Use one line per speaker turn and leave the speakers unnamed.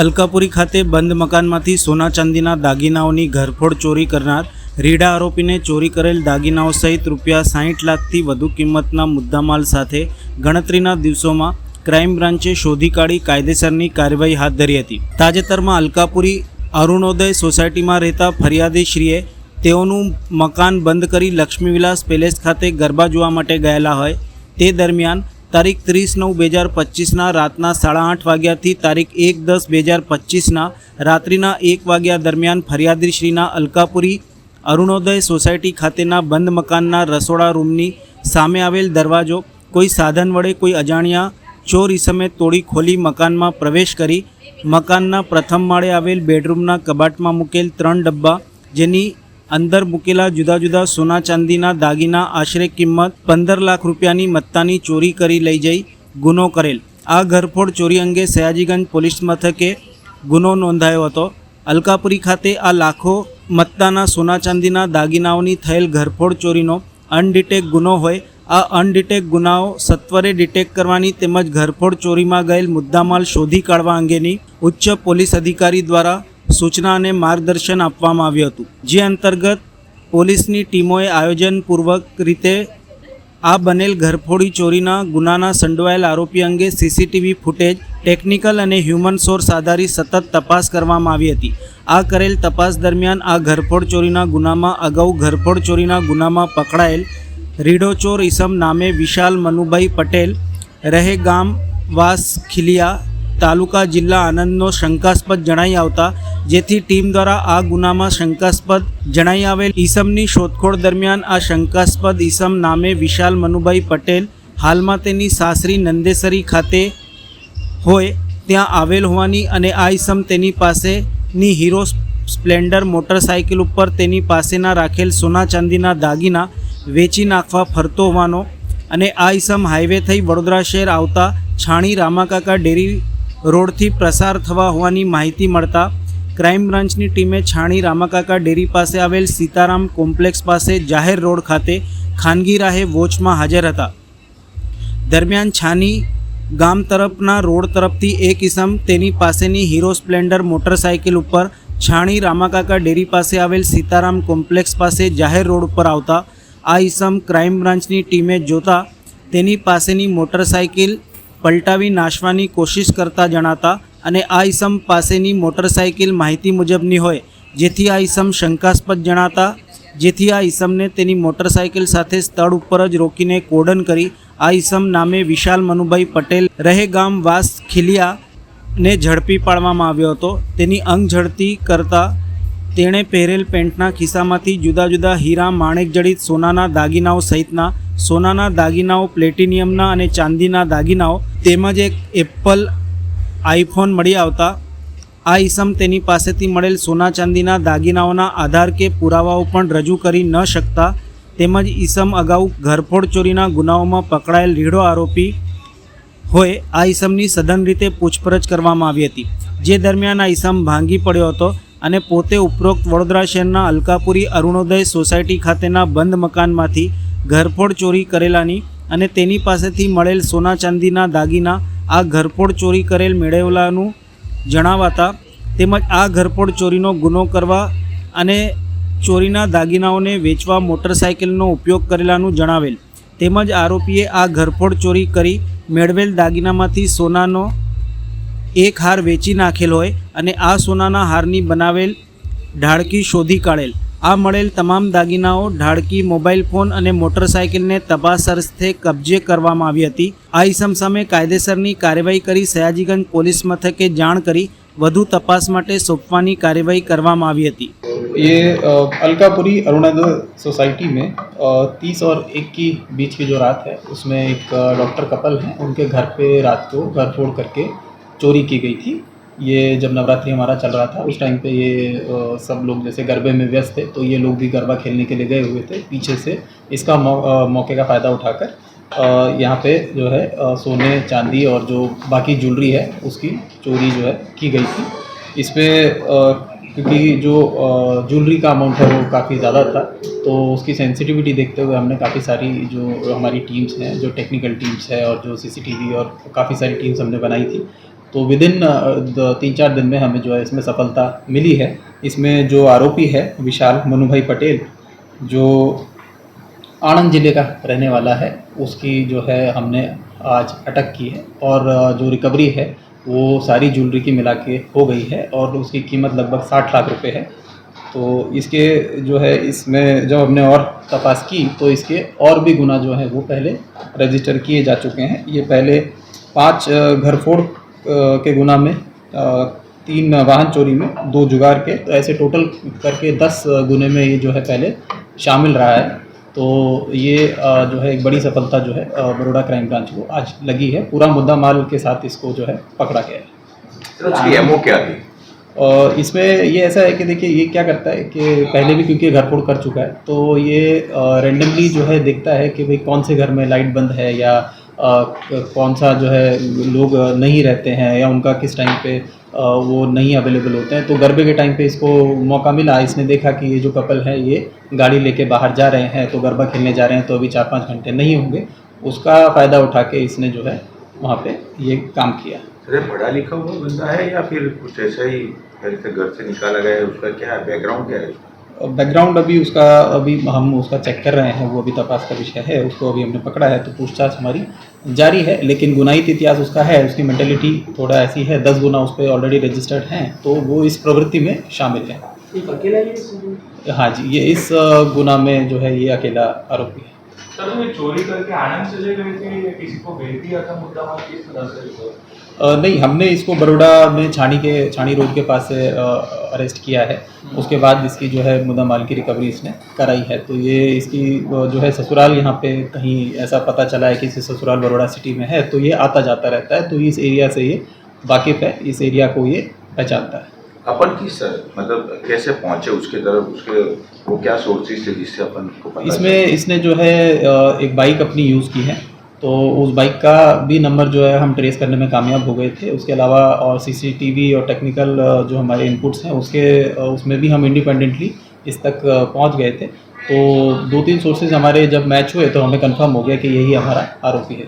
અલકાપુરી ખાતે બંધ મકાનમાંથી સોના ચાંદીના દાગીનાઓની ઘરફોડ ચોરી કરનાર રીડા આરોપીને ચોરી કરેલ દાગીનાઓ સહિત રૂપિયા સાહીઠ લાખથી વધુ કિંમતના મુદ્દામાલ સાથે ગણતરીના દિવસોમાં ક્રાઇમ બ્રાન્ચે શોધી કાઢી કાયદેસરની કાર્યવાહી હાથ ધરી હતી. તાજેતરમાં અલકાપુરી અરુણોદય સોસાયટીમાં રહેતા ફરિયાદીશ્રીએ તેઓનું મકાન બંધ કરી લક્ષ્મીવિલાસ પેલેસ ખાતે ગરબા જોવા માટે ગયેલા હોય તે દરમિયાન તારીખ ત્રીસ નવ બે હજાર પચીસના રાતના સાડા આઠ વાગ્યાથી તારીખ એક દસ બે હજાર પચીસના રાત્રિના એક વાગ્યા દરમિયાન ફરિયાદીશ્રીના અલકાપુરી અરુણોદય સોસાયટી ખાતેના બંધ મકાનના રસોડા રૂમની સામે આવેલ દરવાજો કોઈ સાધન વડે કોઈ અજાણ્યા ચોર ઇસમે તોડી ખોલી મકાનમાં પ્રવેશ કરી મકાનના પ્રથમ માળે આવેલ બેડરૂમના કબાટમાં મૂકેલ ત્રણ ડબ્બા જેની અંદર મૂકેલા જુદા જુદા સોના ચાંદીના દાગીના, આશરે કિંમત પંદર લાખ રૂપિયાની મત્તાની ચોરી કરી લઈ જઈ ગુનો કરેલ. આ ઘરફોડ ચોરી અંગે સયાજીગંજ પોલીસ મથકે ગુનો નોંધાયો હતો. અલકાપુરી ખાતે આ લાખો મત્તાના સોના ચાંદીના દાગીનાઓની થયેલ ઘરફોડ ચોરીનો અનડિટેક ગુનો હોય, આ અનડિટેક ગુનાઓ સત્વરે ડિટેક કરવાની તેમજ ઘરફોડ ચોરીમાં ગયેલ મુદ્દામાલ શોધી કાઢવા અંગેની ઉચ્ચ પોલીસ અધિકારી દ્વારા સૂચના અને માર્ગદર્શન આપવામાં આવ્યું હતું, જે અંતર્ગત પોલીસની ટીમોએ આયોજનપૂર્વક રીતે આ બનેલ ઘરફોડી ચોરીના ગુનાના સંડોવાયેલ આરોપી અંગે C C T V footage, technical અને હ્યુમન સોર્સ આધારિત સતત તપાસ કરવામાં આવી હતી. આ કરેલ તપાસ દરમિયાન આ ઘરફોડ ચોરીના ગુનામાં, અગાઉ ઘરફોડ ચોરીના ગુનામાં પકડાયેલ રીડોચોર ઇસમ નામે વિશાલ મનુભાઈ પટેલ રહે ગામ વાસ ખીલિયા તાલુકા જિલ્લા આનંદનો શંકાસ્પદ જણાઈ આવતા જેથી ટીમ દ્વારા આ ગુનામાં શંકાસ્પદ જણાઈ આવેલ ઈસમની શોધખોળ દરમિયાન આ શંકાસ્પદ ઈસમ નામે વિશાલ મનુભાઈ પટેલ હાલમાં તેની સાસરી નંદેસરી ખાતે હોય ત્યાં આવેલ હોવાની અને આ ઈસમ તેની પાસેની હીરો સ્પ્લેન્ડર મોટરસાઇકલ ઉપર તેની પાસેના રાખેલ સોના ચાંદીના દાગીના વેચી નાખવા ફરતો હોવાનો અને આ ઈસમ હાઈવે થઈ વડોદરા શહેર આવતા છાણી રામાકાકા ડેરી રોડથી પ્રસાર થવા હોવાની માહિતી મળતા ક્રાઇમ બ્રાન્ચની ટીમે છાણી રામાકાકા ડેરી પાસે આવેલ સીતારામ કોમ્પ્લેક્સ પાસે જાહેર રોડ ખાતે ખાનગી રાહે વોચમાં હાજર હતા. દરમિયાન છાની ગામ તરફના રોડ તરફથી એક ઇસમ તેની પાસેની હીરો સ્પ્લેન્ડર મોટરસાઇકલ ઉપર છાણી રામાકાકા ડેરી પાસે આવેલ સીતારામ કોમ્પ્લેક્સ પાસે જાહેર રોડ ઉપર આવતા આ ઈસમ ક્રાઇમ બ્રાન્ચની ટીમે જોતા તેની પાસેની મોટરસાઇકલ પલટાવી નાશવાની કોશિશ કરતા જણાતા અને આ ઇસમ પાસેની મોટરસાઇકલ માહિતી મુજબની હોય, જેથી આ ઈસમ શંકાસ્પદ જણાતા, જેથી આ ઈસમને તેની મોટરસાઇકલ સાથે સ્થળ ઉપર જ રોકીને કોડન કરી, આ ઈસમ નામે વિશાલ મનુભાઈ પટેલ રહે ગામ વાસ ખીલિયા ને ઝડપી પાડવામાં આવ્યો હતો. તેની અંગ ઝડતી કરતા તેણે પહેરેલ પેન્ટના ખિસ્સામાંથી જુદા જુદા હીરા, માણેક જડિત સોનાના દાગીનાઓ સહિતના સોનાના દાગીનાઓ, પ્લેટિનિયમના અને ચાંદીના દાગીનાઓ, તેમજ એક એપલ આઈફોન મળી આવતા. આ ઈસમ તેની પાસેથી મળેલ સોના ચાંદીના દાગીનાઓના આધાર કે પુરાવાઓ પણ રજૂ કરી ન શકતા. તેમજ ઈસમ અગાઉ ઘરફોડ ચોરીના ગુનાઓમાં પકડાયેલ રીઢો આરોપી હોય આ ઈસમની સઘન રીતે પૂછપરછ કરવામાં આવી હતી. જે દરમિયાન આ ઈસમ ભાંગી પડ્યો હતો અને પોતે ઉપરોક્ત વડોદરા શહેરના અલકાપુરી અરુણોદય સોસાયટી ખાતેના બંધ મકાનમાંથી ઘરફોડ ચોરી કરેલાની અને તેની પાસેથી મળેલ સોના ચાંદીના દાગીના આ ઘરફોડ ચોરી કરેલ મેળવેલાનું જણાવાતા તેમજ આ ઘરફોડ ચોરીનો ગુનો કરવા અને ચોરીના દાગીનાઓને વેચવા મોટરસાઇકલનો ઉપયોગ કરેલાનું જણાવેલ. તેમજ આરોપીએ આ ઘરફોડ ચોરી કરી મેળવેલ દાગીનામાંથી સોનાનો એક હાર વેચી નાખેલ હોય અને આ સોનાના હારની બનાવેલ ઢાળકી શોધી કાઢેલ. આ મળેલ તમામ દાગીનાઓ ઢાળકી મોબાઈલ ફોન અને મોટરસાઇકલને તપાસ અર્થે કબજે કરવામાં આવી હતી આ ઇસમ સામે કાયદેસરની કાર્યવાહી કરી સયાજીગંજ પોલીસ મથકે જાણ કરી વધુ તપાસ માટે સોંપવાની કાર્યવાહી કરવામાં આવી હતી
ये अ, अलकापुरी अरुणोदय सोसाइटी में तीस और एक की बीच की जो रात है उसमें एक अ, डॉक्टर कपल हैं उनके घर पे रात को घर फोड़ करके चोरी की गई थी ये जब नवरात्रि हमारा चल रहा था, उस टाइम पे ये सब लोग जैसे गरबे में व्यस्त थे तो ये लोग भी गरबा खेलने के लिए गए हुए थे पीछे से। इसका मौके का फ़ायदा उठाकर यहाँ पे जो है सोने, चांदी और जो बाकी ज्वेलरी है, उसकी चोरी जो है की गई थी। इस पर क्योंकि जो ज्वेलरी का अमाउंट है वो काफ़ी ज़्यादा था तो उसकी सेंसिटिविटी देखते हुए हमने काफ़ी सारी जो हमारी टीम्स हैं, जो टेक्निकल टीम्स है और जो सीसीटीवी और काफ़ी सारी टीम्स हमने बनाई थी तो विद इन तीन चार दिन में हमें जो है इसमें सफलता मिली है। इसमें जो आरोपी है विशाल मनुभाई पटेल जो आणंद ज़िले का रहने वाला है उसकी जो है हमने आज अटक की है और जो रिकवरी है वो सारी ज्वेलरी की मिला के हो गई है और उसकी कीमत लगभग साठ लाख रुपए है। तो इसके जो है इसमें जब हमने और तपास की तो इसके और भी गुना जो है वो पहले रजिस्टर किए जा चुके हैं। ये पहले पाँच अ, घर फोड़ अ, के गुना में तीन वाहन चोरी में दो जुगाड़ के तो ऐसे टोटल करके दस गुने में ये जो है पहले शामिल रहा है। तो ये जो है एक बड़ी सफलता जो है बड़ोड़ा क्राइम ब्रांच को आज लगी है। पूरा मुद्दा माल के साथ इसको जो है पकड़ा गया है।
क्या थी?
और इसमें ये ऐसा है कि देखिए ये क्या करता है कि पहले भी क्योंकि घर फोड़ कर चुका है तो ये रेंडमली जो है देखता है कि भाई कौन से घर में लाइट बंद है या कौन सा जो है लोग नहीं रहते हैं या उनका किस टाइम पे वो नहीं अवेलेबल होते हैं? तो गरबे के टाइम पे इसको मौका मिला। इसने देखा कि ये जो कपल है, ये गाड़ी लेके बाहर जा रहे हैं तो गरबा खेलने जा रहे हैं तो अभी चार पाँच घंटे नहीं होंगे। उसका फ़ायदा उठा के इसने जो है, वहाँ पे ये काम किया।
ये पढ़ा लिखा हुआ बंदा है या फिर कुछ ऐसा ही घर से निकाला गया है? उसका क्या बैकग्राउंड क्या है?
बैकग्राउंड अभी उसका अभी हम उसका चेक कर रहे हैं वो अभी तपास का विषय है उसको अभी हमने पकड़ा है तो पूछताछ हमारी जारी है लेकिन गुनाहित इतिहास उसका है उसकी मेंटेलिटी थोड़ा ऐसी है दस गुना उस पर ऑलरेडी रजिस्टर्ड हैं तो वो इस प्रवृत्ति में शामिल है। हाँ जी ये इस गुना में जो है ये अकेला आरोपी है।
सर तो ये चोरी करके आनंद चले गए थे किसी को भेज दिया था मुद्दा
अ, नहीं हमने इसको बड़ोड़ा में छानी के छानी रोड के पास से अरेस्ट किया है। उसके बाद इसकी जो है मुदा माल की रिकवरी इसने कराई है। तो ये इसकी जो है ससुराल यहाँ पे कहीं ऐसा पता चला है कि इसे ससुराल बड़ोड़ा सिटी में है तो ये आता जाता रहता है। तो इस एरिया से ये वाकिफ़ है इस एरिया को ये पहचानता है।
अपन किस सर मतलब कैसे पहुँचे उसके तरफ़? उसके वो क्या सोर्सेज थे जिससे अपन को
इसमें इसने जो है एक बाइक अपनी यूज़ की है। तो उस बाइक का भी नंबर जो है हम ट्रेस करने में कामयाब हो गए थे। उसके अलावा और सीसीटीवी और टेक्निकल जो हमारे इनपुट्स हैं, उसके उसमें भी हम इंडिपेंडेंटली इस तक पहुँच गए थे। तो दो तीन सोर्सेज हमारे जब मैच हुए तो हमें कंफर्म हो गया कि यही हमारा आरोपी है।